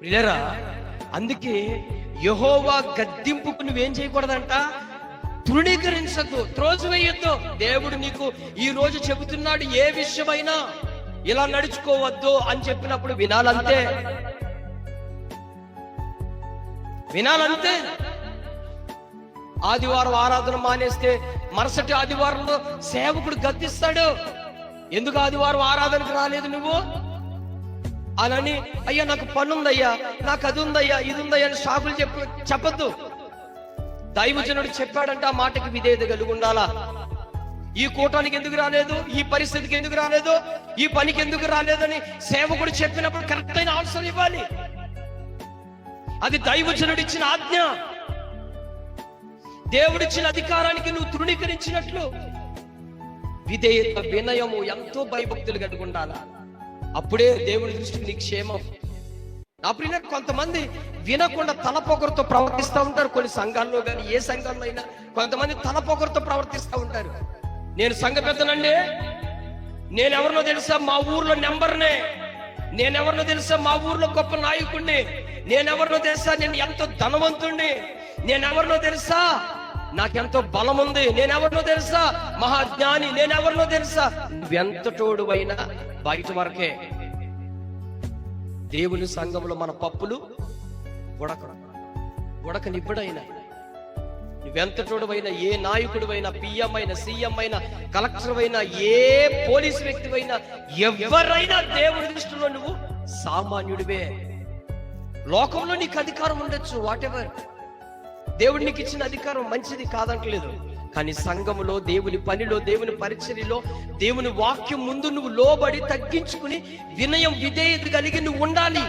ప్రియులరా అందుకే యహోవా గద్దింపుకు నువ్వేం చేయకూడదంట? తృణీకరించద్దు త్రోసివేయొద్దు. దేవుడు నీకు ఈ రోజు చెబుతున్నాడు ఏ విషయమైనా ఇలా నడుచుకోవద్దు అని చెప్పినప్పుడు వినాలంతే. వినాలంతే. ఆదివారం ఆరాధన మానేస్తే మరుసటి ఆదివారంలో సేవకుడు గద్దిస్తాడు. ఎందుకు ఆదివారం ఆరాధనకు రాలేదు నువ్వు? అలాని అయ్యా నాకు పని ఉందయ్యా నాకు అది ఉందయ్యా ఇది ఉందయ్యా అని షాకులు చెప్ప చెప్పద్దు. దైవజనుడు చెప్పాడంటే ఆ మాటకి విధేయత కలిగి ఉండాలా ఈ కూటానికి ఎందుకు రాలేదు? ఈ పరిస్థితికి ఎందుకు రాలేదు? ఈ పనికి ఎందుకు రాలేదని సేవకుడు చెప్పినప్పుడు కరెక్ట్ అయిన ఆన్సర్ ఇవ్వాలి. అది దైవజనుడు ఇచ్చిన ఆజ్ఞ. దేవుడిచ్చిన అధికారానికి నువ్వు తృణీకరించినట్లు. విధేయత వినయము ఎంతో భయభక్తులు కట్టుకుండాలా అప్పుడే దేవుడి దృష్టి నీ క్షేమం. నా కొంతమంది వినకుండా తలపొకరితో ప్రవర్తిస్తూ ఉంటారు. కొన్ని సంఘాల్లో కానీ ఏ సంఘంలో అయినా కొంతమంది తలపొకరితో ప్రవర్తిస్తూ ఉంటారు. నేను సంఘ పెద్దనండి. నేనెవరినో తెలుసా? మా ఊర్లో నెంబర్నే. నేనెవరినో తెలుసా? మా ఊర్లో గొప్ప నాయకుడిని నేనెవరినో తెలుసా? నేను ఎంతో ధనవంతుణ్ణి. నేనెవరినో తెలుసా? నాకెంతో బలం ఉంది నేనెవరినో తెలుసా? మహాజ్ఞాని. నేనెవరినో తెలుసా? నువ్వెంతటోడు అయినా బయట వరకే. దేవుని సంఘంలో మన పప్పులు ఉడక ఉడకనిప్పుడైనా నువ్వెంతటోడువైనా ఏ నాయకుడివైనా పిఎం అయినా సీఎం అయినా కలెక్టర్ అయినా ఏ పోలీస్ వ్యక్తివైనా ఎవరైనా దేవుడి దృష్టిలో నువ్వు సామాన్యుడివే. లోకంలో నీకు అధికారం ఉండొచ్చు వాటెవర్ ఎవర్ దేవుడు నీకు ఇచ్చిన అధికారం మంచిది కాదంటలేదు. కానీ సంఘములో దేవుని పనిలో దేవుని పరిచర్యలో దేవుని వాక్యం ముందు నువ్వు లోబడి తగ్గించుకుని వినయం విధేయత కలిగి నువ్వు ఉండాలి.